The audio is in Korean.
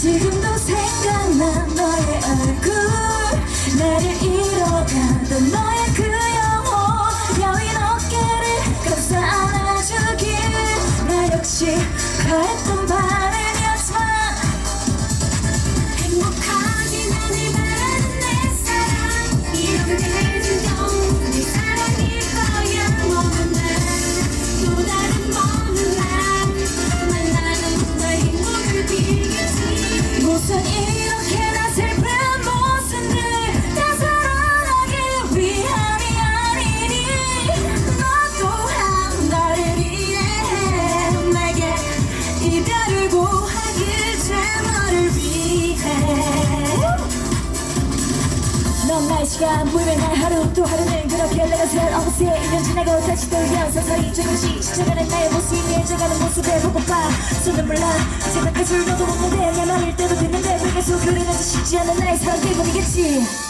지금도 생각나 넌 나의 시간 보이면 날 하루 또 하루는 그렇게 내가 살 어느새 1년 지나고 다시 돌려 서서히 조금씩 지쳐가는 나의 모습이 해져가는 모습에 보고파 손을 몰라 생각할 줄도 모르는데 내 말일 때도 됐는데 왜 계속 그리는지 쉽지 않은 나의 사랑 때문이겠지